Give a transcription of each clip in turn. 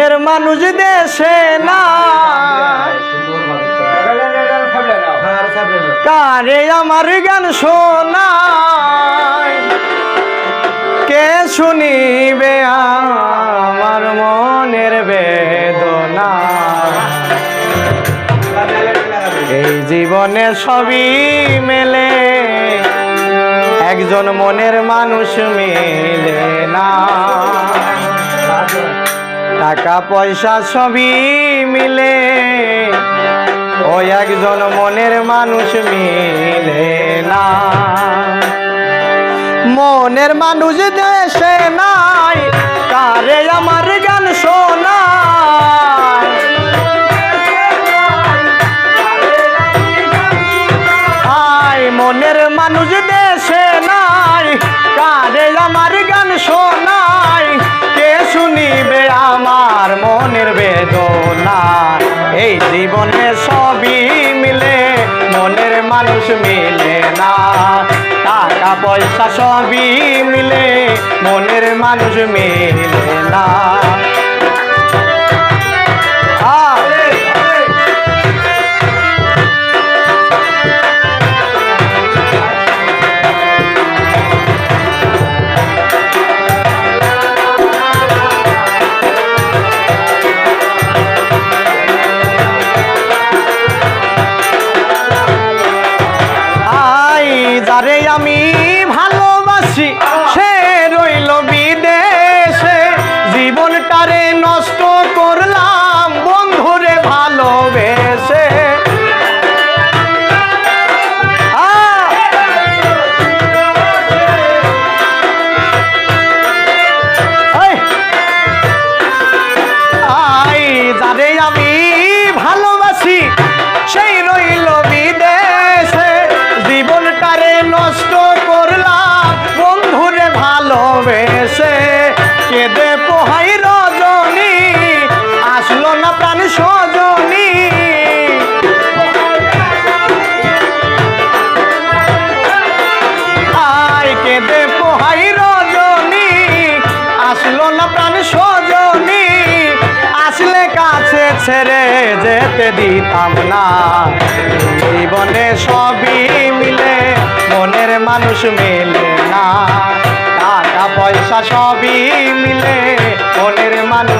মনের মানুষ দেশে কারে আমার গান শোনা কে শুনিবে আমার মনের বেদনা? এই জীবনে সবই মেলে, একজন মনের মানুষ মেলে না। টাকা পয়সা সবই মিলে। ও একজন মনের মানুষ মিলে না। মনের মানুষ দেশে নাই, কারে আমার জীবনে সবই মিলে, মনের মানুষ মিলে না। টাকা, পয়সা সবই মিলে, মনের মানুষ মিলে না। যারে আমি ভালোবাসি সে প্রাণ সজনী। আসলো আসলে কাছে ছেড়ে যেতে দিতাম না। জীবনে সবই মিলে, মনের মানুষ মেলে না। টাকা পয়সা সবই মিলে, মনের মানুষ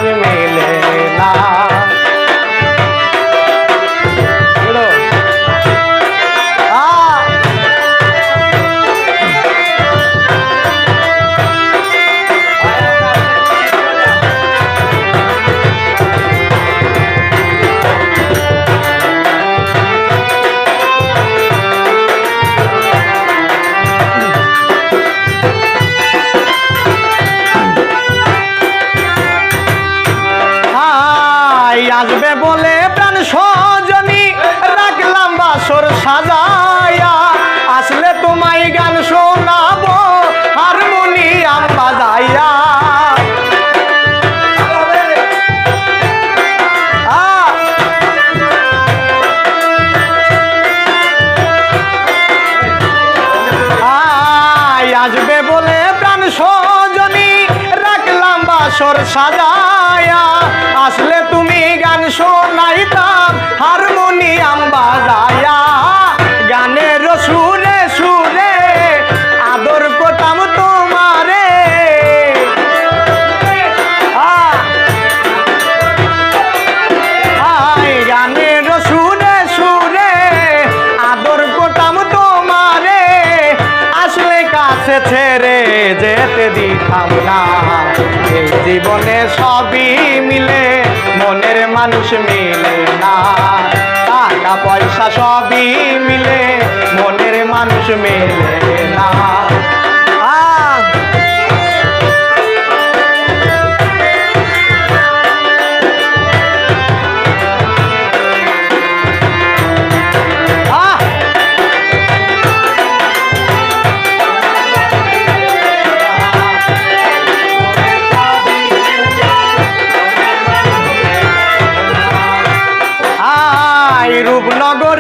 সাজায়া আসলে তোমায় গান শোনাবো হারমোনিয়াম বাজাইয়া! আসবে বলে প্রাণ সজনী রাখলাম বাসর সাজায়া কাছে ছেড়ে যেতে দিতাম না। এই জীবনে সবই মিলে, মনের মানুষ মিলে না। টাকা পয়সা সবই মিলে, মনের মানুষ মিলে না।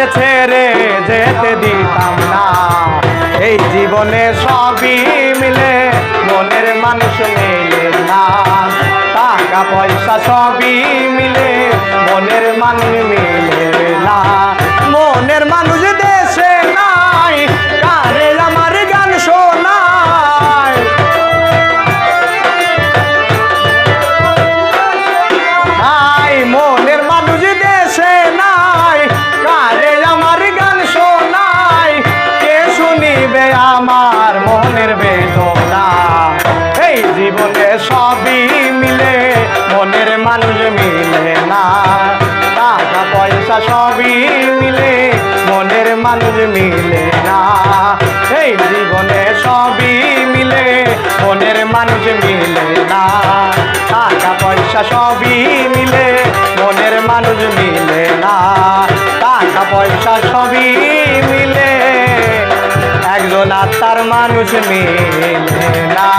কাছে ছেড়ে যেতে দিতাম না। এই জীবনে সবই মিলে, মনের মানুষ মিলে না। টাকা, পয়সা সবই মিলে, মনের মানুষ মিলে না। মনের মানুষ দেশে নাই পয়সা সবই মিলে, মনের মানুষ মিলে না। এই জীবনে সবই মিলে, মনের মানুষ মিলে না। টাকা পয়সা সবই মিলে, মনের মানুষ মিলে না। টাকা পয়সা সবই মিলে, একজন আত্মার মানুষ মিলে না।